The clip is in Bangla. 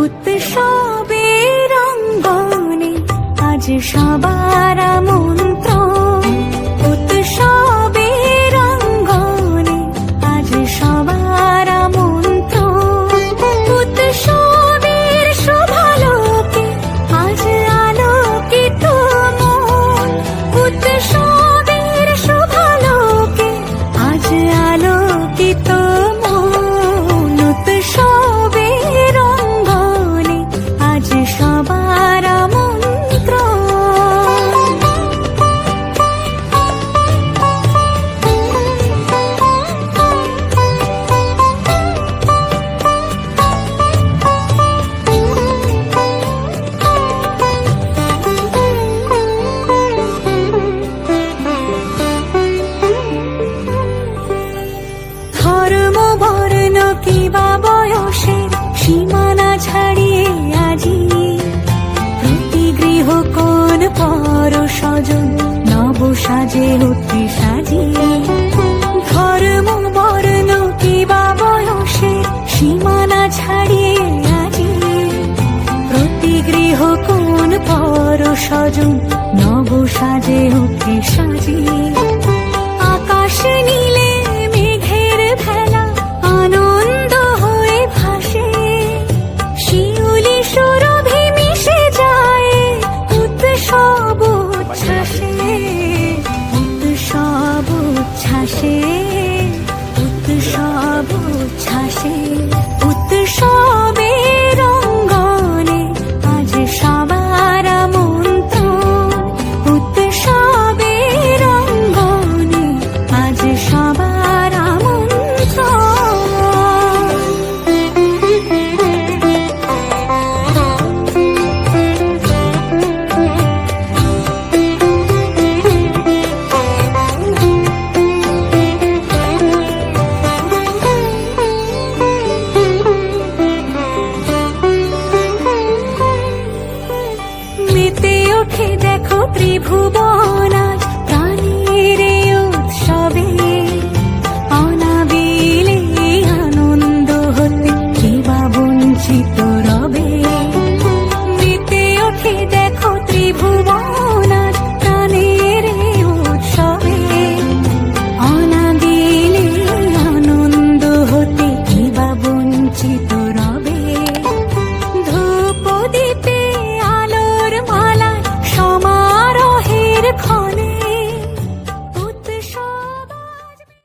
উৎসবে রঙ্গনে আজ সবার মন পর সজন, নব সাজে অতি সাজিয়ে। ধর্ম বর্ণ কিবা বয়সে সীমানা ছাড়িয়ে আজি প্রতি গৃহ কোন পর সজন, নব সাজে হতে সাজিয়ে। আসে ত্রিভুবনা